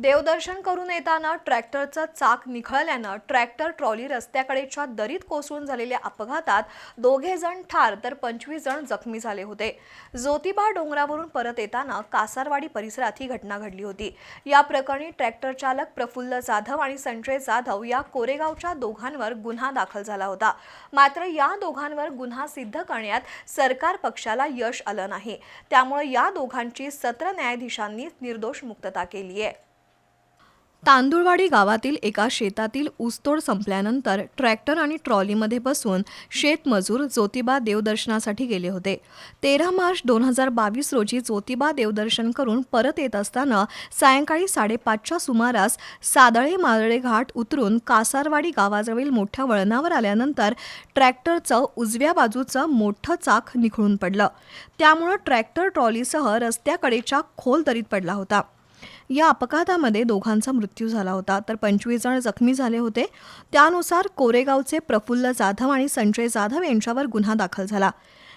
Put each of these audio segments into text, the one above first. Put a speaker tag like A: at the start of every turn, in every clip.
A: देवदर्शन करून येताना ट्रॅक्टरचं चाक निखळल्यानं ट्रॅक्टर ट्रॉली रस्त्याकडेच्या दरीत कोसळून झालेल्या अपघातात दोघे जण ठार तर पंचवीस जण जखमी झाले होते. ज्योतिबा डोंगरावरून परत येताना कासारवाडी परिसरात ही घटना घडली होती. या प्रकरणी ट्रॅक्टर चालक प्रफुल्ल जाधव आणि संजय जाधव या कोरेगावच्या दोघांवर गुन्हा दाखल झाला होता. मात्र या दोघांवर गुन्हा सिद्ध करण्यात सरकार पक्षाला यश आलं नाही. त्यामुळे या दोघांची सत्र न्यायाधीशांनी निर्दोष मुक्तता केली आहे तांदुळवाडी गावातील एका शेतातील ऊसतोड संपल्यानंतर ट्रॅक्टर आणि ट्रॉलीमध्ये बसून शेतमजूर ज्योतिबा देवदर्शनासाठी गेले होते. तेरा मार्च दोन हजार बावीस रोजी ज्योतिबा देवदर्शन करून परत येत असताना सायंकाळी साडेपाचच्या सुमारास सादळे मारळे घाट उतरून कासारवाडी गावाजवळील मोठ्या वळणावर आल्यानंतर ट्रॅक्टरचं उजव्या बाजूचं मोठं चाक निखळून पडलं. त्यामुळं ट्रॅक्टर ट्रॉलीसह रस्त्याकडेच्या खोल दरीत पडला होता. या अपघातामध्ये दोघांचा मृत्यू झाला होता तर पंचवीस जण जखमी झाले होते. त्यानुसार कोरेगावचे प्रफुल्ल जाधव आणि संजय जाधव यांच्यावर गुन्हा दाखल झाला.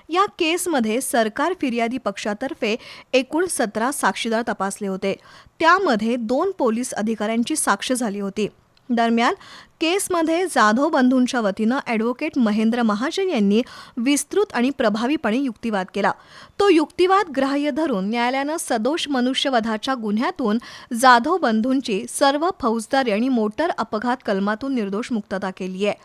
A: या केसमध्ये सरकार फिर्यादी पक्षातर्फे एकूण सतरा साक्षीदार तपासले होते. त्यामध्ये दोन पोलीस अधिकाऱ्यांची साक्ष झाली होती. दरम्यान केसमध्ये जाधव बंधूंच्या वतीनं ॲडव्होकेट महेंद्र महाजन यांनी विस्तृत आणि प्रभावीपणे युक्तिवाद केला. तो युक्तिवाद ग्राह्य धरून न्यायालयानं सदोष मनुष्यवधाच्या गुन्ह्यातून जाधव बंधूंची सर्व फौजदारी आणि मोटर अपघात कलमातून निर्दोष मुक्तता केली आहे.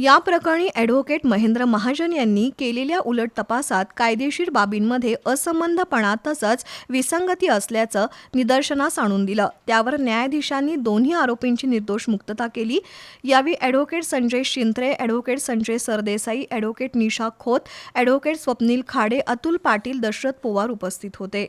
A: या प्रकरणी ॲडव्होकेट महेंद्र महाजन यांनी केलेल्या उलट तपासात कायदेशीर बाबींमध्ये असंबंधपणा तसंच विसंगती असल्याचं निदर्शनास आणून दिलं. त्यावर न्यायाधीशांनी दोन्ही आरोपींची निर्दोष मुक्तता केली. यावेळी advocate Sanjay Shintre advocate Sanjay Sardesai advocate Nisha Khot advocate Swapnil Khade Atul Patil Dashrath Powar उपस्थित होते.